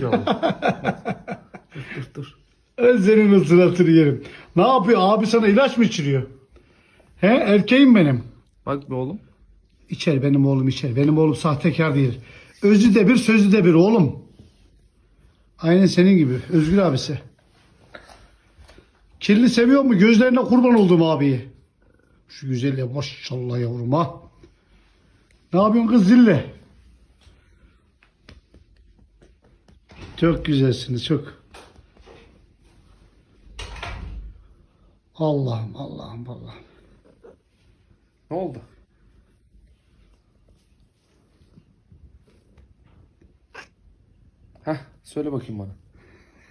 dur dur. Ben senin ısıratını yerim. Ne yapıyor? Abi sana ilaç mı içiriyor? He? Erkeğim benim. Bak be oğlum. İçer benim oğlum içer. Benim oğlum sahtekar değil. Özü de bir sözü de bir oğlum. Aynen senin gibi. Özgür abisi. Kirli seviyor mu? Gözlerine kurban oldum abiyi. Şu güzelliğe maşallah yavrum ha. Ne yapıyorsun kız zille? Çok güzelsiniz çok. Allah'ım Allah'ım Allah'ım. Ne oldu? Heh söyle bakayım bana.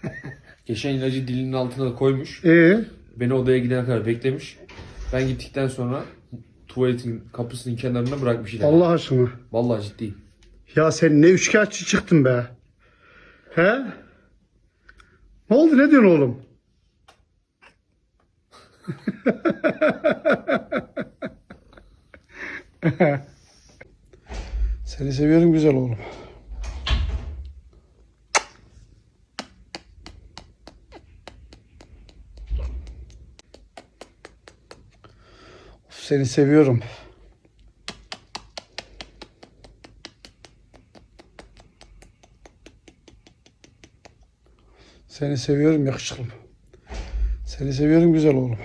Geçen ilacı dilinin altına koymuş. Ee, Beni odaya gidene kadar beklemiş. Ben gittikten sonra tuvaletin kapısının kenarına bırakmış ilacı. Allah aşkına. Vallahi ciddiyim. Ya sen ne üçkağıtçı çıktın be. He? Ne oldu ne diyorsun oğlum? Seni seviyorum güzel oğlum. Seni seviyorum. Seni seviyorum yakışıklım. Seni seviyorum güzel oğlum.